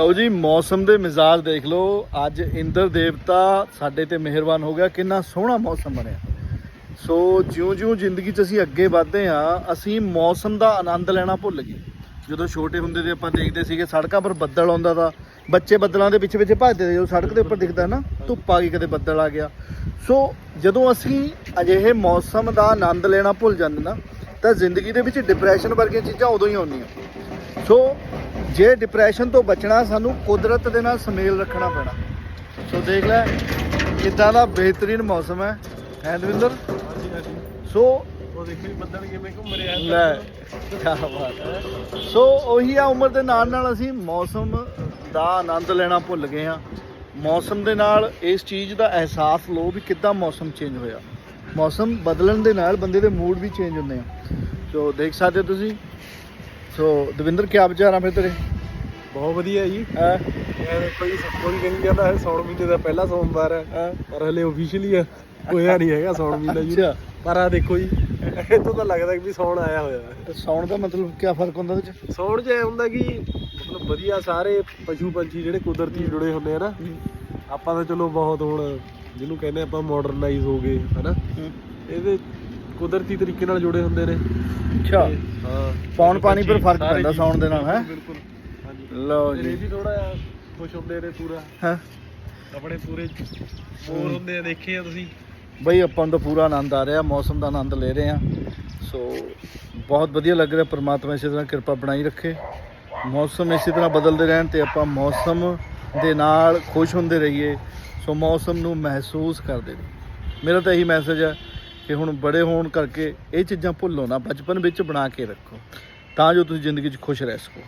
ਲਓ ਜੀ, ਮੌਸਮ ਦੇ ਮਿਜ਼ਾਜ ਦੇਖ ਲਓ। ਅੱਜ ਇੰਦਰ ਦੇਵਤਾ ਸਾਡੇ ਤੇ ਮਿਹਰਬਾਨ ਹੋ ਗਿਆ। ਕਿੰਨਾ ਸੋਹਣਾ ਮੌਸਮ ਬਣਿਆ। ਸੋ ਜਿਉਂ-ਜਿਉਂ ਜ਼ਿੰਦਗੀ 'ਚ ਅਸੀਂ ਅੱਗੇ ਵਧਦੇ ਹਾਂ, ਅਸੀਂ ਮੌਸਮ ਦਾ ਆਨੰਦ ਲੈਣਾ ਭੁੱਲ ਗਏ। ਜਦੋਂ ਛੋਟੇ ਹੁੰਦੇ ਤੇ ਆਪਾਂ ਦੇਖਦੇ ਸੀਗੇ, ਸੜਕਾਂ 'ਪਰ ਬੱਦਲ ਆਉਂਦਾ ਤਾਂ। ਬੱਚੇ ਬੱਦਲਾਂ ਦੇ ਪਿੱਛੇ ਪਿੱਛੇ ਭੱਜਦੇ ਸੀ ਜਦੋਂ ਸੜਕ ਦੇ ਉੱਪਰ ਦਿਖਦਾ ਨਾ, ਧੁੱਪ ਆ ਗਈ, ਕਦੇ ਬੱਦਲ ਆ ਗਿਆ। ਸੋ ਜਦੋਂ ਅਸੀਂ ਅਜਿਹੇ ਮੌਸਮ ਦਾ ਆਨੰਦ ਲੈਣਾ ਭੁੱਲ ਜਾਂਦੇ ਨਾ, ਤਾਂ ਜ਼ਿੰਦਗੀ ਦੇ ਵਿੱਚ ਡਿਪਰੈਸ਼ਨ ਵਰਗੀਆਂ ਚੀਜ਼ਾਂ ਉਦੋਂ ਹੀ ਆਉਂਦੀਆਂ। ਸੋ ਜੇ ਡਿਪਰੈਸ਼ਨ ਤੋਂ ਬਚਣਾ, ਸਾਨੂੰ ਕੁਦਰਤ ਦੇ ਨਾਲ ਸੁਮੇਲ ਰੱਖਣਾ ਪੈਣਾ। ਸੋ ਦੇਖ ਲੈ, ਕਿੱਦਾਂ ਦਾ ਬਿਹਤਰੀਨ ਮੌਸਮ ਹੈ। ਹੈ ਦਵਿੰਦਰ? ਹਾਂਜੀ ਸੋ ਉਹ ਦੇਖੀ ਬੱਦਲ ਕਿਵੇਂ ਘੁੰਮ ਰਿਹਾ ਲੈ ਕੀ ਬਾਤ ਹੈ। ਸੋ ਉਹੀ ਆ ਉਮਰ ਦੇ ਨਾਲ ਨਾਲ ਅਸੀਂ ਮੌਸਮ ਦਾ ਆਨੰਦ ਲੈਣਾ ਭੁੱਲ ਗਏ ਹਾਂ। ਮੌਸਮ ਦੇ ਨਾਲ ਇਸ ਚੀਜ਼ ਦਾ ਅਹਿਸਾਸ ਲਓ ਵੀ ਕਿੱਦਾਂ ਮੌਸਮ ਚੇਂਜ ਹੋਇਆ। ਮੌਸਮ ਬਦਲਣ ਦੇ ਨਾਲ ਬੰਦੇ ਦੇ ਮੂਡ ਵੀ ਚੇਂਜ ਹੁੰਦੇ ਆ। ਸੋ ਦੇਖ ਸਕਦੇ ਹੋ ਤੁਸੀਂ ਸੋ ਦਵਿੰਦਰ ਕੀ ਵਿਚਾਰ ਆ ਫਿਰ ਤੇਰੇ? ਬਹੁਤ ਵਧੀਆ ਜੀ। ਹੈਂ? ਕੋਈ ਕੋਈ ਕਹਿੰਦੀ ਜਾਂਦਾ ਹੈ ਸੌਣ ਮਹੀਨੇ ਦਾ ਪਹਿਲਾ ਸੋਮਵਾਰ ਹੈ। ਹੈਂ? ਪਰ ਹਲੇ ਅਫੀਸ਼ੀਅਲੀ ਆ ਹੋਇਆ ਨਹੀਂ ਹੈਗਾ ਸੌਣ ਮਹੀਨਾ ਜੀ। ਪਰ ਆ ਦੇਖੋ ਜੀ ਇਹ ਤੋਂ ਲੱਗਦਾ ਕਿ ਵੀ ਸੌਣ ਆਇਆ ਹੋਇਆ ਹੈ। ਤੇ ਸੌਣ ਦਾ ਮਤਲਬ ਕੀ ਫ਼ਰਕ ਹੁੰਦਾ ਉਹਦੇ ਚ? ਸੌਣ 'ਚ ਇਹ ਹੁੰਦਾ ਕਿ ਮਤਲਬ ਵਧੀਆ ਸਾਰੇ ਪਸ਼ੂ ਪੰਛੀ ਜਿਹੜੇ ਕੁਦਰਤੀ ਜੁੜੇ ਹੁੰਦੇ ਆ ਨਾ ਆਪਾਂ ਤਾਂ ਚਲੋ ਬਹੁਤ ਹੁਣ ਜਿਹਨੂੰ ਕਹਿੰਦੇ ਆਪਾਂ ਮਾਡਰਨਾਈਜ਼ ਹੋ ਗਏ ਹਨਾ? ਇਹਦੇ ਕੁਦਰਤੀ ਤਰੀਕੇ ਨਾਲ ਜੁੜੇ ਹੁੰਦੇ ਨੇ। ਅੱਛਾ। ਹਾਂ। ਪੌਣ ਪਾਣੀ ਪਰ ਫ਼ਰਕ ਸਾਰੇ ਪੈਂਦਾ ਸੌਣ ਦੇ ਨਾਲ, ਹੈਂ? ਬਿਲਕੁਲ। ਹਾਂਜੀ। ਲਓ ਜੀ। ਇਹ ਵੀ ਥੋੜਾ ਖੁਸ਼ ਹੁੰਦੇ ਨੇ ਪੂਰਾ। ਹਾਂ? ਆਪਣੇ ਪੂਰੇ ਮੋਰ ਹੁੰਦੇ ਆ ਦੇਖੇ ਆ ਤੁਸੀਂ? ਬਈ ਆਪਾਂ ਨੂੰ ਤਾਂ ਪੂਰਾ ਆਨੰਦ ਆ ਰਿਹਾ ਮੌਸਮ ਦਾ ਆਨੰਦ ਲੈ ਰਹੇ ਹਾਂ ਸੋ ਬਹੁਤ ਵਧੀਆ ਲੱਗ ਰਿਹਾ ਪ੍ਰਮਾਤਮਾ ਇਸੇ ਤਰ੍ਹਾਂ ਕਿਰਪਾ ਬਣਾਈ ਰੱਖੇ। ਮੌਸਮ ਇਸੇ ਤਰ੍ਹਾਂ ਬਦਲਦੇ ਰਹਿਣ ਤੇ ਆਪਾਂ ਮੌਸਮ ਦੇ ਨਾਲ ਖੁਸ਼ ਹੁੰਦੇ ਰਹੀਏ। ਸੋ ਮੌਸਮ ਨੂੰ ਮਹਿਸੂਸ ਕਰਦੇ ਰਹੀਏ। ਮੇਰਾ ਤਾਂ ਇਹੀ ਮੈਸੇਜ ਹੈ ਕਿ ਹੁਣ ਬੜੇ ਹੋਣ ਕਰਕੇ ਇਹ ਚੀਜ਼ਾਂ ਭੁੱਲੋ ਨਾ, ਬਚਪਨ ਵਿੱਚ ਬਣਾ ਕੇ ਰੱਖੋ, ਤਾਂ ਜੋ ਤੁਸੀਂ ਜ਼ਿੰਦਗੀ 'ਚ ਖੁਸ਼ ਰਹਿ ਸਕੋ।